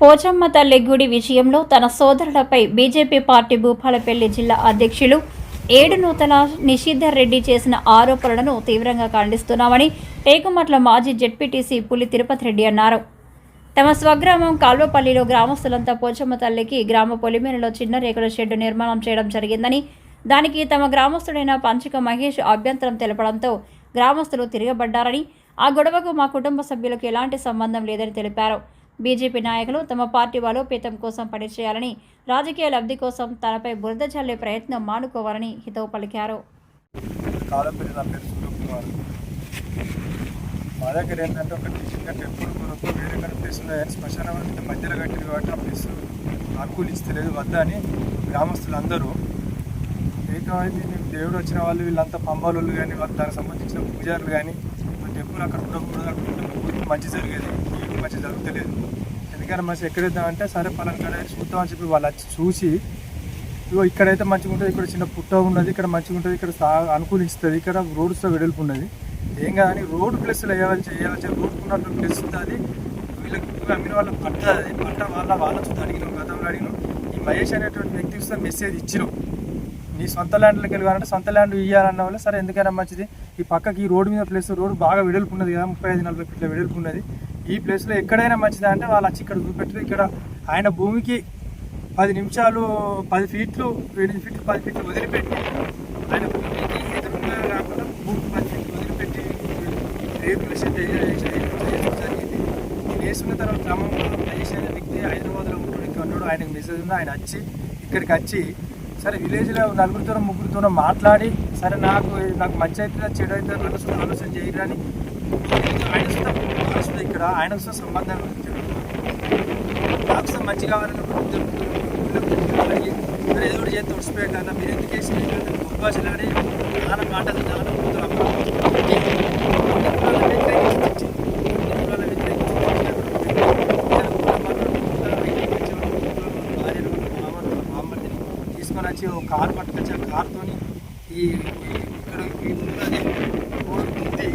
పోచమ్మ తల్లి గుడి విషయంలో తన సోదరులపై బీజేపీ పార్టీ భూపాలపల్లి జిల్లా అధ్యక్షులు ఏడు నూతల నిషిద్ధర్ రెడ్డి చేసిన ఆరోపణలను తీవ్రంగా ఖండిస్తున్నామని టేకుమట్ల మాజీ జెడ్పీటీసీ పులి తిరుపతి రెడ్డి అన్నారు. తమ స్వగ్రామం కాల్వపల్లిలో గ్రామస్తులంతా పోచమ్మ తల్లికి గ్రామ పొలిమేరలో చిన్న రేకుల షెడ్డు నిర్మాణం చేయడం జరిగిందని దానికి తమ గ్రామస్తుడైన పంచక మహేష్ అభ్యంతరం తెలపడంతో గ్రామస్తులు తిరగబడ్డారని ఆ గొడవకు మా కుటుంబ సభ్యులకు ఎలాంటి సంబంధం లేదని తెలిపారు. బీజేపీ నాయకులు తమ పార్టీ బలోపేతం కోసం పనిచేయాలని రాజకీయ లబ్ధి కోసం తనపై బురద చల్లే ప్రయత్నం మానుకోవాలని హితవు పలికారు. మా దగ్గర ఏంటంటే ఒక చిన్న ఎప్పుడు కొరకు వేరే కానీ ప్లేస్ శ్మశానం మధ్యలో కట్టింది కాబట్టి ఆ ప్లేస్ అనుకూలిస్తలేదు వద్ద అని గ్రామస్తులు అందరూ. ఏకమైంది దేవుడు వచ్చిన వాళ్ళు వీళ్ళంతా పంబాలు కానీ వాళ్ళు దానికి సంబంధించిన పూజారులు కానీ ఆ టెంపుల్ అక్కడ ఉండకూడదు అక్కడ మంచి జరిగేది. మంచి జరుగుతలేదు. ఎందుకంటే మంచి అంటే సరే పలానా చూద్దాం చూద్దామని చెప్పి వాళ్ళు వచ్చి చూసి ఇగో ఇక్కడైతే మంచిగా ఉంటుంది ఇక్కడ చిన్న పుట్ట ఉన్నది ఇక్కడ మంచిగా ఉంటుంది ఇక్కడ సా అనుకూలిస్తుంది ఇక్కడ రోడ్స్తో వెడల్పు ఉన్నది. ఏం కాదని రోడ్ ప్లేస్లో వేయాలి చేయాలి చెప్పి రోడ్ ప్లేస్ ఉంది అది. వీళ్ళకి అమ్మిన వాళ్ళకి పట్ట అది పట్ట వాళ్ళ వాళ్ళ చూస్తే అడిగినాం గతంలో అడిగినాం. ఈ మహేష్ అనేటువంటి వ్యక్తికి వస్తే మెసేజ్ ఇచ్చినాం నీ సొంత ల్యాండ్లోకి వెళ్ళాలంటే సొంత ల్యాండ్ ఇవ్వాలన్న వల్ల సరే ఎందుకైనా మంచిది. ఈ పక్కకి ఈ రోడ్డు మీద ప్లేస్ రోడ్డు బాగా వెడల్పు ఉన్నది కదా ముప్పై ఐదు నలభై ఫీట్ల వెడల్పు ఉన్నది. ఈ ప్లేస్లో ఎక్కడైనా మంచిదా అంటే వాళ్ళు వచ్చి ఇక్కడ చూపెట్టారు ఇక్కడ ఆయన భూమికి పది నిమిషాలు పది ఫీట్లు ఎనిమిది ఫీట్లు పది ఫీట్లు వదిలిపెట్టి ఆయన భూమికి ఎదురుగా కాకుండా భూమికి పది ఫీట్లు వదిలిపెట్టి రేపుల జరిగింది నేను వేసుకున్న తర్వాత క్రమంలో మహేష్ అనే వ్యక్తి హైదరాబాద్లో ఉంటాడు ఇక్కడ ఉన్నాడు ఆయనకు మెసేజ్ ఉంది ఆయన వచ్చి ఇక్కడికి వచ్చి సరే విలేజ్లో నలుగురితో ముగ్గురితోనో మాట్లాడి సరే నాకు నాకు మంచి అయితే చెడు అయితే ఆలోచన చేయరని ఆయన ఇక్కడ ఆయన సుత సంబంధం నాకు మంచి కావాలని అడిగి మరి ఏదో ఒకటి చేస్తే ఉడిసిపోయాడు మీరు ఎందుకు వేసి భాషలాడి నాన్న మాటలు నాన్న కూతురు తీసుకొని వచ్చి ఒక కారు పట్టుకొచ్చి ఆ కారుతోని ఈ ఈ- ఇక్కడ ఈ ఉన్నది పూలు గుద్ది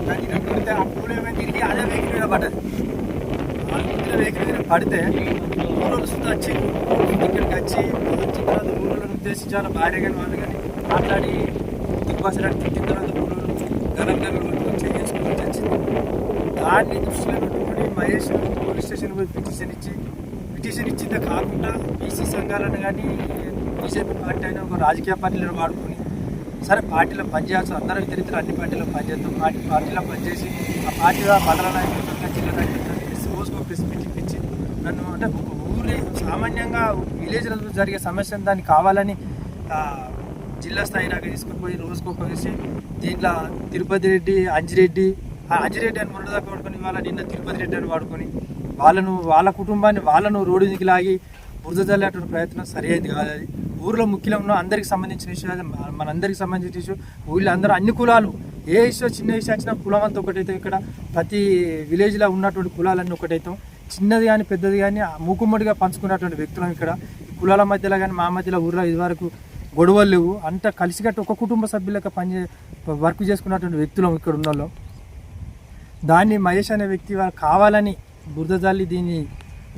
దాన్ని ఇలా గుద్దితే ఆ పూలు ఏమైనా తిరిగి అదే వెహికల్ మీద పడ్డది ఆ గుద్దిన వెహికల్ మీద పడితే ఊళ్ళో సుద్ధ వచ్చి ఇక్కడికి వచ్చి వచ్చిన తర్వాత ఊళ్ళో ఉద్దేశించాలి భార్య కానీ వాళ్ళు కానీ మాట్లాడి దుర్భాషలాడి తిట్టిన తర్వాత ఊళ్ళో గలం చేసుకుని వచ్చింది దాన్ని దృష్టిలో పెట్టుకొని మహేష్ పోలీస్ స్టేషన్ పోయి పిటిషన్ ఇచ్చి పిటిషన్ ఇచ్చిందే కాకుండా బీసీ సంఘాలను కానీ బీజేపీ పార్టీ అయినా ఒక రాజకీయ పార్టీలను వాడుకొని సరే పార్టీలో పనిచేయాల్సిన అందరం ఇతరితర అన్ని పార్టీలో పనిచేస్తాం పార్టీ పార్టీలో పనిచేసి ఆ పార్టీలో మండల నాయకులతో జిల్లా నాయకులతో కలిసి రోజుకో ప్రెస్ మీటింగ్ ఇచ్చి నన్ను అంటే ఊరి సామాన్యంగా విలేజ్లలో జరిగే సమస్యను దాన్ని కావాలని జిల్లా స్థాయి దాకా తీసుకుని పోయి రోజుకో కలిసి దీంట్లో తిరుపతి రెడ్డి అంజిరెడ్డి ఆ అంజిరెడ్డి అని మొన్న దాకా వాడుకొని వాళ్ళ నిన్న తిరుపతి రెడ్డి అని వాడుకొని వాళ్ళను వాళ్ళ కుటుంబాన్ని వాళ్ళను రోడ్డు దిగి లాగి బురద జల్లేటువంటి ప్రయత్నం సరి అయింది కాదు అది. ఊర్లో ముఖ్యంగా ఉన్న అందరికి సంబంధించిన ఇష్యూ అది మనందరికి సంబంధించిన ఇష్యూ. ఊళ్ళో అందరూ అన్ని కులాలు. ఏ ఇష్యూ చిన్న ఇష్యూ వచ్చినా కులం అంతా ఒకటైతే ఇక్కడ. ప్రతి విలేజ్లో ఉన్నటువంటి కులాలన్నీ ఒకటైతాం. చిన్నది కానీ పెద్దది కానీ మూకుమ్మడిగా పంచుకున్నటువంటి వ్యక్తులం ఇక్కడ. కులాల మధ్యలో కానీ మా మధ్యలో ఊర్లో ఇదివరకు గొడవలు లేవు. అంతా కలిసికట్టు ఒక కుటుంబ సభ్యులకు పని వర్క్ చేసుకున్నటువంటి వ్యక్తులం ఇక్కడ ఉన్న దాన్ని మహేష్ అనే వ్యక్తి వాళ్ళు కావాలని బురదజల్లి దీన్ని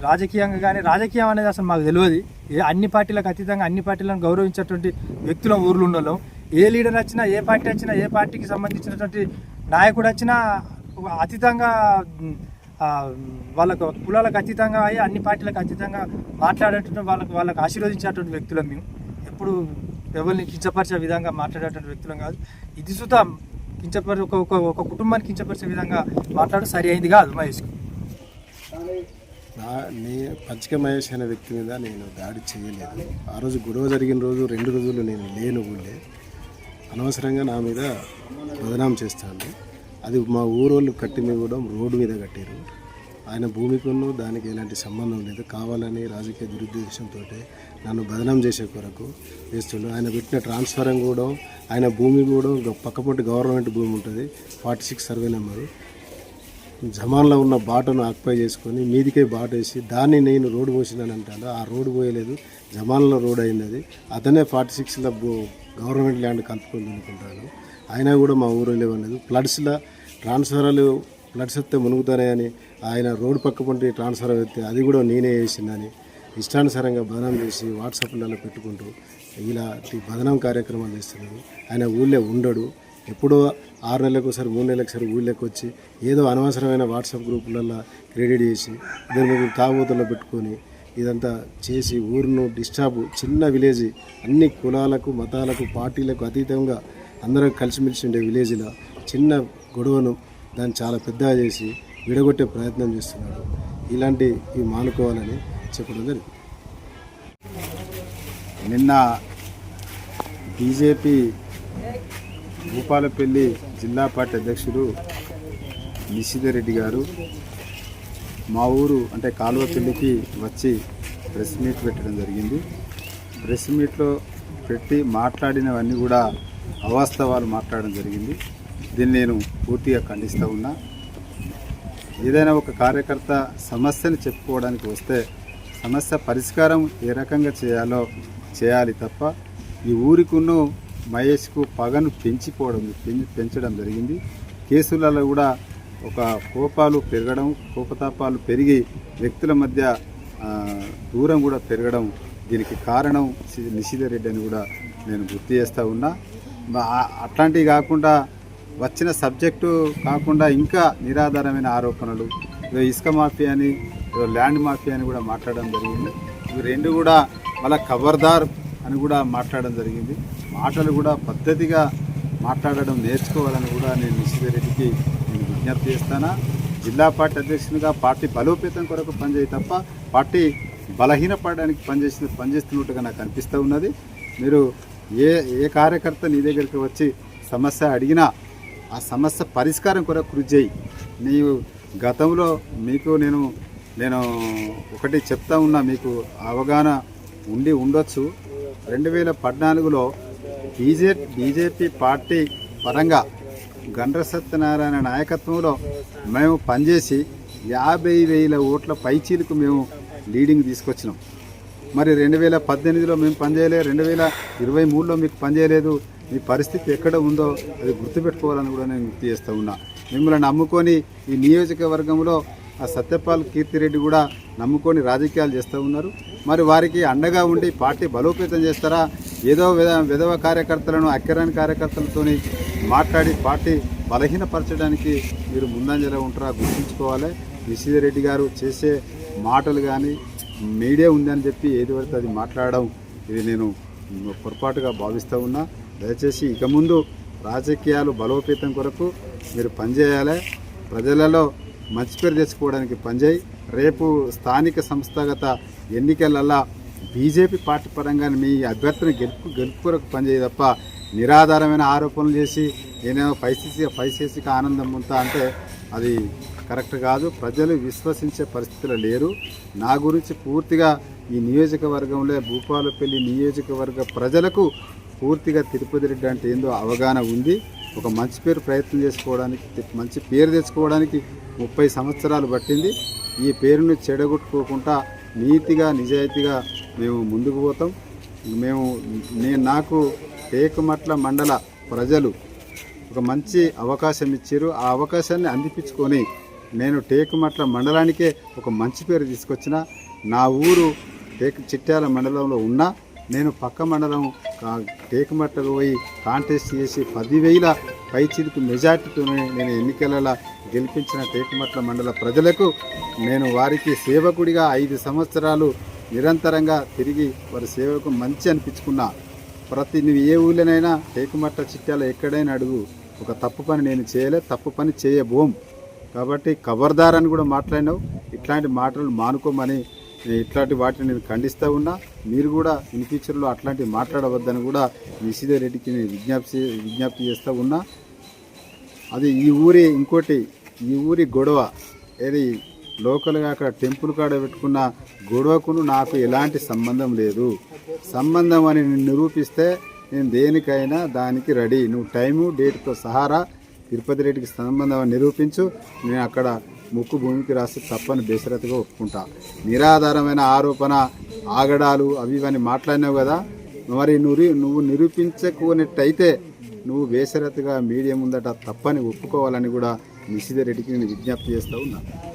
రాజకీయంగా కానీ రాజకీయం అనేది అసలు మాకు తెలియదు. ఏ అన్ని పార్టీలకు అతీతంగా అన్ని పార్టీలను గౌరవించేటువంటి వ్యక్తుల ఊర్లు ఉన్న ఏ లీడర్ వచ్చినా ఏ పార్టీ వచ్చినా ఏ పార్టీకి సంబంధించినటువంటి నాయకుడు వచ్చినా అతీతంగా వాళ్ళకు కులాలకు అతీతంగా అయ్యి అన్ని పార్టీలకు ఖచ్చితంగా మాట్లాడేటువంటి వాళ్ళకు వాళ్ళకు ఆశీర్వదించేటువంటి వ్యక్తులం మేము. ఎప్పుడు ఎవరిని కించపరిచే విధంగా మాట్లాడేటువంటి వ్యక్తులం కాదు. ఇది సుతం కించపరి ఒక ఒక ఒక కుటుంబాన్ని కించపరిచే విధంగా మాట్లాడడం సరి అయింది కాదు మహేష్కి నా నే పంచక మహేష్ అనే వ్యక్తి మీద నేను దాడి చేయలేదు. ఆ రోజు గొడవ జరిగిన రోజు రెండు రోజులు నేను లేను ఊళ్ళే. అనవసరంగా నా మీద బదనాం చేస్తాను. అది మా ఊరోళ్ళు కట్టింది కూడా రోడ్డు మీద కట్టారు ఆయన భూమికును దానికి ఎలాంటి సంబంధం లేదు. కావాలని రాజకీయ దురుద్దేశంతో నన్ను బదనాం చేసే కొరకు చేస్తుండ్రు. ఆయన పెట్టిన ట్రాన్స్ఫరం కూడా ఆయన భూమి కూడా పక్కపొట్టి గవర్నమెంట్ భూమి ఉంటుంది. Forty six survey number. జమాన్లో ఉన్న బాటను ఆక్యుపై చేసుకొని మీదికే బాట వేసి దాన్ని నేను రోడ్డు పోసినాను అంటాను ఆ రోడ్డు పోయలేదు. జమాన్లో రోడ్ అయింది అది అతనే ఫార్టీ సిక్స్లో గవర్నమెంట్ ల్యాండ్ కలుపుకొని అనుకుంటాను అయినా కూడా మా ఊరు లేదు ఫ్లడ్స్లో ట్రాన్స్ఫర్లు ఫ్లడ్స్ మునుగుతాయని ఆయన రోడ్డు పక్క పంటి ట్రాన్స్ఫర్ అయితే అది కూడా నేనే వేసిందని ఇష్టానుసారంగా బదనం చేసి వాట్సాప్లలో పెట్టుకుంటూ ఇలా బదనం కార్యక్రమాలు చేస్తున్నాడు ఆయన ఊళ్ళో ఉండడు. ఎప్పుడో ఆరు నెలలకు ఒకసారి మూడు నెలలకు ఒకసారి ఊళ్ళోకి వచ్చి ఏదో అనవసరమైన వాట్సాప్ గ్రూపులలో క్రెడిట్ చేసి దాని మీద తాగుబోతుల్లో పెట్టుకొని ఇదంతా చేసి ఊరును డిస్టర్బ్ చిన్న విలేజ్ అన్ని కులాలకు మతాలకు పార్టీలకు అతీతంగా అందరం కలిసిమెలిసి ఉండే విలేజ్లో చిన్న గొడవను దాన్ని చాలా పెద్దగా చేసి విడగొట్టే ప్రయత్నం చేస్తున్నాడు. ఇలాంటి ఇవి మానుకోవాలని చెప్పడం జరిగింది. నిన్న బీజేపీ భూపాలపల్లి జిల్లా పార్టీ అధ్యక్షుడు నిశిధరెడ్డి గారు మా ఊరు అంటే కాలువపల్లికి వచ్చి ప్రెస్ మీట్ పెట్టడం జరిగింది. ప్రెస్ మీట్లో పెట్టి మాట్లాడినవన్నీ కూడా అవాస్తవాలు మాట్లాడడం జరిగింది. దీన్ని నేను పూర్తిగా ఖండిస్తూ ఉన్నా. ఏదైనా ఒక కార్యకర్త సమస్యను చెప్పుకోవడానికి వస్తే సమస్య పరిష్కారం ఏ రకంగా చేయాలో చేయాలి తప్ప ఈ ఊరికును మహేష్కు పగను పెంచిపోవడం పెంచడం జరిగింది. కేసులలో కూడా ఒక కోపాలు పెరగడం కోపతాపాలు పెరిగి వ్యక్తుల మధ్య దూరం కూడా పెరగడం దీనికి కారణం సి- నిషిధరెడ్డి అని కూడా నేను గుర్తు చేస్తూ ఉన్నా. అట్లాంటివి కాకుండా వచ్చిన సబ్జెక్టు కాకుండా ఇంకా నిరాధారమైన ఆరోపణలు ఏదో ఇసుక మాఫియా అని ఏదో ల్యాండ్ మాఫియా అని కూడా మాట్లాడడం జరిగింది. ఇవి రెండు కూడా మళ్ళీ ఖబర్దార్ అని కూడా మాట్లాడడం జరిగింది. మాటలు కూడా పద్ధతిగా మాట్లాడడం నేర్చుకోవాలని కూడా నేను నిశ్చితరెడ్డికి నేను విజ్ఞప్తి చేస్తానా. జిల్లా పార్టీ అధ్యక్షునిగా పార్టీ బలోపేతం కొరకు పనిచేయి తప్ప పార్టీ బలహీనపడడానికి పనిచేసిన పనిచేస్తున్నట్టుగా నాకు అనిపిస్తూ ఉన్నది. మీరు ఏ ఏ కార్యకర్త నీ దగ్గరికి వచ్చి సమస్య అడిగినా ఆ సమస్య పరిష్కారం కొరకు కృషి చేయి. నీవు గతంలో మీకు నేను నేను ఒకటి చెప్తా ఉన్నా మీకు అవగాహన ఉండి ఉండొచ్చు. రెండు వేల పద్నాలుగులో బీజే బీజేపీ పార్టీ పరంగా గండ్ర సత్యనారాయణ నాయకత్వంలో మేము పనిచేసి యాభై వేల ఓట్ల పైచీలకు మేము లీడింగ్ తీసుకొచ్చినాం. మరి రెండు వేల పద్దెనిమిదిలో మేము పనిచేయలేదు రెండు వేల ఇరవై మూడులో మీకు పనిచేయలేదు. మీ పరిస్థితి ఎక్కడ ఉందో అది గుర్తుపెట్టుకోవాలని కూడా నేను గుర్తు చేస్తూ ఉన్నా. మిమ్మల్ని నమ్ముకొని ఈ నియోజకవర్గంలో ఆ సత్యపాల్ కీర్తిరెడ్డి కూడా నమ్ముకొని రాజకీయాలు చేస్తూ ఉన్నారు. మరి వారికి అండగా ఉండి పార్టీ బలోపేతం చేస్తారా? ఏదో విధ విధవ కార్యకర్తలను అక్కరాని కార్యకర్తలతోని మాట్లాడి పార్టీ బలహీనపరచడానికి మీరు ముందంజలో ఉంటారా గుర్తుంచుకోవాలి. విశ్వరెడ్డి గారు చేసే మాటలు కానీ మీడియా ఉందని చెప్పి ఏది పడితే అది మాట్లాడడం ఇది నేను పొరపాటుగా భావిస్తూ ఉన్నా. దయచేసి ఇక ముందు రాజకీయాలు బలోపేతం కొరకు మీరు పనిచేయాలి. ప్రజలలో మంచి పేరు తెచ్చుకోవడానికి పనిచేయి. రేపు స్థానిక సంస్థాగత ఎన్నికలల్లా బీజేపీ పార్టీ పరంగా మీ అభ్యర్థిని గెలుపు గెలుపు కొరకు పనిచేయ తప్ప నిరాధారమైన ఆరోపణలు చేసి నేనేమో పైసీసీ పైసీసీకి ఆనందం ఉంటా అంటే అది కరెక్ట్ కాదు. ప్రజలు విశ్వసించే పరిస్థితులు లేరు. నా గురించి పూర్తిగా ఈ నియోజకవర్గంలో భూపాలపల్లి నియోజకవర్గ ప్రజలకు పూర్తిగా తిరుపతి రెడ్డి అంటే ఏందో అవగాహన ఉంది. ఒక మంచి పేరు ప్రయత్నం చేసుకోవడానికి మంచి పేరు తెచ్చుకోవడానికి ముప్పై సంవత్సరాలు పట్టింది. ఈ పేరును చెడగొట్టుకోకుండా నీతిగా నిజాయితీగా మేము ముందుకు పోతాం. మేము నేను నాకు టేకుమట్ల మండల ప్రజలు ఒక మంచి అవకాశం ఇచ్చారు. ఆ అవకాశాన్ని అందిపించుకొని నేను టేకుమట్ల మండలానికే ఒక మంచి పేరు తీసుకొచ్చిన. నా ఊరు టేకు చిట్యాల మండలంలో ఉన్నా నేను పక్క మండలం టేకమట్టకు టేకుమట్టకు పోయి కాంటెస్ట్ చేసి పదివేల పైచిలకు మెజార్టీతోనే నేను ఎన్నికలలో గెలిపించిన టేకమట్ల మండల ప్రజలకు నేను వారికి సేవకుడిగా ఐదు సంవత్సరాలు నిరంతరంగా తిరిగి వారి సేవకు మంచి అనిపించుకున్నా. ప్రతి నువ్వు ఏ ఊళ్ళోనైనా టేకుమట్ట చిట్టాల ఎక్కడైనా అడుగు. ఒక తప్పు పని నేను చేయలే తప్పు పని చేయబోం. కాబట్టి ఖబర్దార్ అని కూడా మాట్లాడినావు. ఇట్లాంటి మాటలు మానుకోమని ఇట్లాంటి వాటిని నేను ఖండిస్తూ ఉన్నా మీరు కూడా ఇన్ ఫ్యూచర్లో అట్లాంటివి మాట్లాడవద్దని కూడా నిశీధర్ రెడ్డికి నేను విజ్ఞప్తి విజ్ఞప్తి చేస్తూ ఉన్నా. అది ఈ ఊరి ఇంకోటి ఈ ఊరి గొడవ ఏది లోకల్గా అక్కడ టెంపుల్ కాడ పెట్టుకున్న గొడవకును నాకు ఎలాంటి సంబంధం లేదు. సంబంధం అని నేను నిరూపిస్తే నేను దేనికైనా దానికి రెడీ. నువ్వు టైము డేట్తో సహారా తిరుపతి రెడ్డికి సంబంధం అని నిరూపించు. నేను అక్కడ ముక్కు భూమికి రాసి తప్పని బేసరతగా ఒప్పుకుంటా. నిరాధారమైన ఆరోపణ ఆగడాలు అవి ఇవన్నీ మాట్లాడినావు కదా. మరి నువ్వు నువ్వు నిరూపించకున్నట్టయితే నువ్వు బేసరతగా మీడియం ముందట తప్పని ఒప్పుకోవాలని కూడా నిషిధ రెడ్డికి నేను విజ్ఞప్తి చేస్తూ ఉన్నాను